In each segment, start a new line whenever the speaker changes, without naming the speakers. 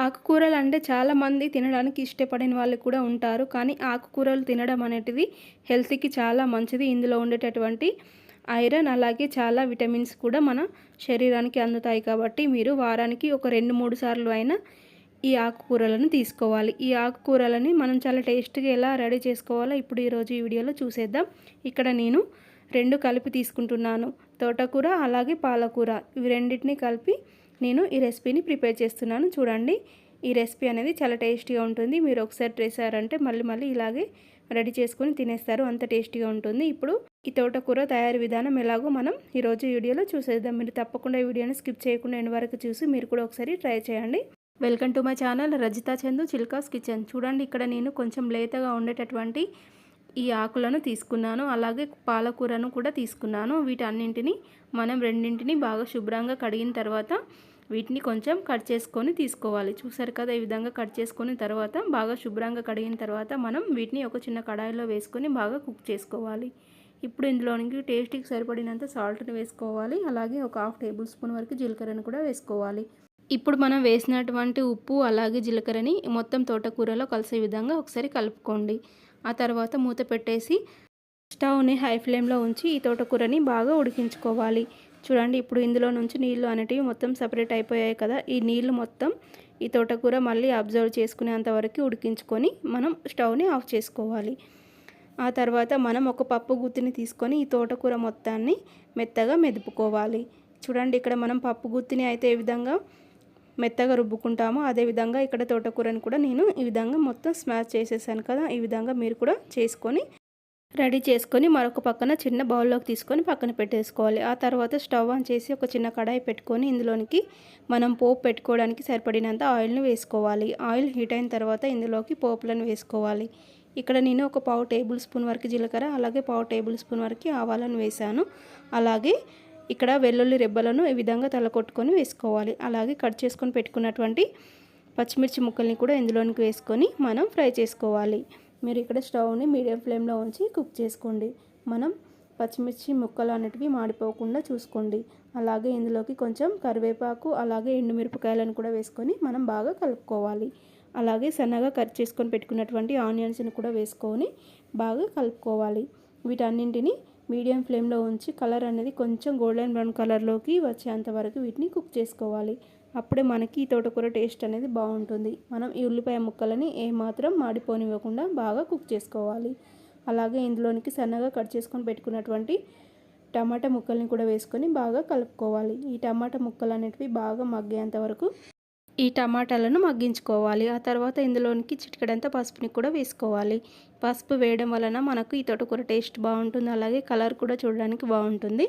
ఆకుకూరలు అంటే చాలామంది తినడానికి ఇష్టపడిన వాళ్ళు కూడా ఉంటారు. కానీ ఆకుకూరలు తినడం అనేది హెల్త్కి చాలా మంచిది. ఇందులో ఉండేటటువంటి ఐరన్ అలాగే చాలా విటమిన్స్ కూడా మన శరీరానికి అందుతాయి కాబట్టి మీరు వారానికి ఒక రెండు మూడు సార్లు అయినా ఈ ఆకుకూరలను తీసుకోవాలి. ఈ ఆకుకూరలని మనం చాలా టేస్ట్గా ఎలా రెడీ చేసుకోవాలో ఇప్పుడు ఈరోజు ఈ వీడియోలో చూసేద్దాం. ఇక్కడ నేను రెండు కలిపి తీసుకుంటున్నాను. తోటకూర అలాగే పాలకూర. ఇవి రెండింటిని కలిపి నేను ఈ రెసిపీని ప్రిపేర్ చేస్తున్నాను. చూడండి ఈ రెసిపీ అనేది చాలా టేస్టీగా ఉంటుంది. మీరు ఒకసారి చేశారంటే మళ్ళీ మళ్ళీ ఇలాగే రెడీ చేసుకొని తినేస్తారు. అంత టేస్టీగా ఉంటుంది. ఇప్పుడు ఈ తోటకూర తయారీ విధానం ఎలాగో మనం ఈరోజు వీడియోలో చూసేద్దాం. మీరు తప్పకుండా ఈ వీడియోని స్కిప్ చేయకుండా ఎండ్ వరకు చూసి మీరు కూడా ఒకసారి ట్రై చేయండి. Welcome to my channel Rajitha Chandu Chilka's kitchen. చూడండి ఇక్కడ నేను కొంచెం లేతగా ఉండేటటువంటి ఈ ఆకులను తీసుకున్నాను. అలాగే పాలకూరను కూడా తీసుకున్నాను. వీటన్నింటిని మనం రెండింటిని బాగా శుభ్రంగా కడిగిన తర్వాత వీటిని కొంచెం కట్ చేసుకొని తీసుకోవాలి. చూసారు కదా ఈ విధంగా కట్ చేసుకుని తర్వాత బాగా శుభ్రంగా కడిగిన తర్వాత మనం వీటిని ఒక చిన్న కడాయిలో వేసుకొని బాగా కుక్ చేసుకోవాలి. ఇప్పుడు ఇందులోనికి టేస్ట్కి సరిపడినంత సాల్ట్ని వేసుకోవాలి. అలాగే ఒక హాఫ్ టేబుల్ స్పూన్ వరకు జీలకర్రను కూడా వేసుకోవాలి. ఇప్పుడు మనం వేసినటువంటి ఉప్పు అలాగే జీలకర్రని మొత్తం తోటకూరలో కలిసే విధంగా ఒకసారి కలుపుకోండి. ఆ తర్వాత మూత పెట్టేసి స్టవ్ని హై ఫ్లేమ్లో ఉంచి ఈ తోటకూరని బాగా ఉడికించుకోవాలి. చూడండి ఇప్పుడు ఇందులో నుంచి నీళ్ళు అనేటివి మొత్తం సపరేట్ అయిపోయాయి కదా. ఈ నీళ్ళు మొత్తం ఈ తోటకూర మళ్ళీ అబ్జర్వ్ చేసుకునేంత వరకు ఉడికించుకొని మనం స్టవ్ని ఆఫ్ చేసుకోవాలి. ఆ తర్వాత మనం ఒక పప్పు గుత్తిని తీసుకొని ఈ తోటకూర మొత్తాన్ని మెత్తగా మెదుపుకోవాలి. చూడండి ఇక్కడ మనం పప్పు గుత్తిని అయితే ఏ విధంగా మెత్తగా రుబ్బుకుంటామో అదేవిధంగా ఇక్కడ తోటకూరని కూడా నేను ఈ విధంగా మొత్తం స్మాష్ చేసేసాను కదా ఈ విధంగా మీరు కూడా చేసుకొని రెడీ చేసుకొని మరొక పక్కన చిన్న బౌల్లోకి తీసుకొని పక్కన పెట్టేసుకోవాలి. ఆ తర్వాత స్టవ్ ఆన్ చేసి ఒక చిన్న కడాయి పెట్టుకొని ఇందులోనికి మనం పోపు పెట్టుకోవడానికి సరిపడినంత ఆయిల్ని వేసుకోవాలి. ఆయిల్ హీట్ అయిన తర్వాత ఇందులోకి పోపులను వేసుకోవాలి. ఇక్కడ నేను ఒక పావు టేబుల్ స్పూన్ వరకు జీలకర్ర అలాగే పావు టేబుల్ స్పూన్ వరకు ఆవాలను వేసాను అలాగే ఇక్కడ వెల్లుల్లి రెబ్బలను ఈ విధంగా తలకొట్టుకొని వేసుకోవాలి. అలాగే కట్ చేసుకొని పెట్టుకున్నటువంటి పచ్చిమిర్చి ముక్కల్ని కూడా ఇందులోనికి వేసుకొని మనం ఫ్రై చేసుకోవాలి. మీరు ఇక్కడ స్టవ్ని మీడియం ఫ్లేమ్లో ఉంచి కుక్ చేసుకోండి. మనం పచ్చిమిర్చి ముక్కలు అనేటివి మాడిపోకుండా చూసుకోండి. అలాగే ఇందులోకి కొంచెం కరివేపాకు అలాగే ఎండుమిరపకాయలను కూడా వేసుకొని మనం బాగా కలుపుకోవాలి. అలాగే సన్నగా కట్ చేసుకొని పెట్టుకున్నటువంటి ఆనియన్స్ని కూడా వేసుకొని బాగా కలుపుకోవాలి. వీటన్నింటిని మీడియం ఫ్లేమ్లో ఉంచి కలర్ అనేది కొంచెం గోల్డెన్ బ్రౌన్ కలర్లోకి వచ్చేంత వరకు వీటిని కుక్ చేసుకోవాలి. అప్పుడే మనకి ఈ తోటకూర టేస్ట్ అనేది బాగుంటుంది. మనం ఈ ఉల్లిపాయ ముక్కలని ఏమాత్రం మాడిపోనివ్వకుండా బాగా కుక్ చేసుకోవాలి. అలాగే ఇందులోనికి సన్నగా కట్ చేసుకొని పెట్టుకున్నటువంటి టమాటా ముక్కల్ని కూడా వేసుకొని బాగా కలుపుకోవాలి. ఈ టమాటా ముక్కలు అనేటివి బాగా మగ్గేంత వరకు ఈ టమాటాలను మగ్గించుకోవాలి. ఆ తర్వాత ఇందులోనికి చిటికడంతా పసుపుని కూడా వేసుకోవాలి. పసుపు వేయడం వలన మనకు ఈ తోటకూర టేస్ట్ బాగుంటుంది. అలాగే కలర్ కూడా చూడడానికి బాగుంటుంది.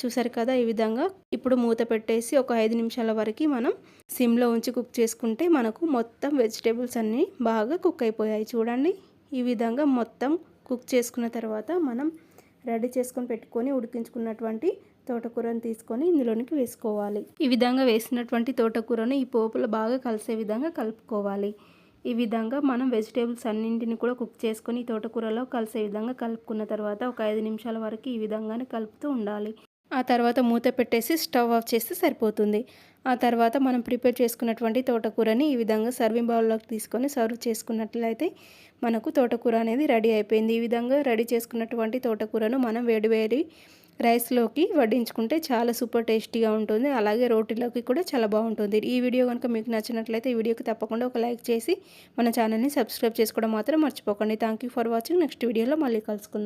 చూసారు కదా ఈ విధంగా. ఇప్పుడు మూత పెట్టేసి ఒక ఐదు నిమిషాల వరకు మనం సిమ్లో ఉంచి కుక్ చేసుకుంటే మనకు మొత్తం వెజిటేబుల్స్ అన్నీ బాగా కుక్ అయిపోయాయి. చూడండి. ఈ విధంగా మొత్తం కుక్ చేసుకున్న తర్వాత మనం రెడీ చేసుకొని పెట్టుకొని ఉడికించుకున్నటువంటి తోటకూరను తీసుకొని ఇందులోనికి వేసుకోవాలి. ఈ విధంగా వేసినటువంటి తోటకూరను ఈ పోపులో బాగా కలిసే విధంగా కలుపుకోవాలి. ఈ విధంగా మనం వెజిటేబుల్స్ అన్నింటిని కూడా కుక్ చేసుకొని తోటకూరలో కలిసే విధంగా కలుపుకున్న తర్వాత ఒక ఐదు నిమిషాల వరకు ఈ విధంగానే కలుపుతూ ఉండాలి. ఆ తర్వాత మూత పెట్టేసి స్టవ్ ఆఫ్ చేస్తే సరిపోతుంది. ఆ తర్వాత మనం ప్రిపేర్ చేసుకున్నటువంటి తోటకూరని ఈ విధంగా సర్వింగ్ బౌల్లోకి తీసుకొని సర్వ్ చేసుకున్నట్లయితే మనకు తోటకూర అనేది రెడీ అయిపోయింది. ఈ విధంగా రెడీ చేసుకున్నటువంటి తోటకూరను మనం వేడివేడి రైస్లోకి వడ్డించుకుంటే చాలా సూపర్ టేస్టీగా ఉంటుంది. అలాగే రోటీలోకి కూడా చాలా బాగుంటుంది. ఈ వీడియో కనుక మీకు నచ్చినట్లయితే ఈ వీడియోకి తప్పకుండా ఒక లైక్ చేసి మన ఛానల్ని సబ్స్క్రైబ్ చేసుకోవడం మాత్రం మర్చిపోకండి. Thank for watching. నెక్స్ట్ వీడియోలో మళ్ళీ కలుసుకుందాం.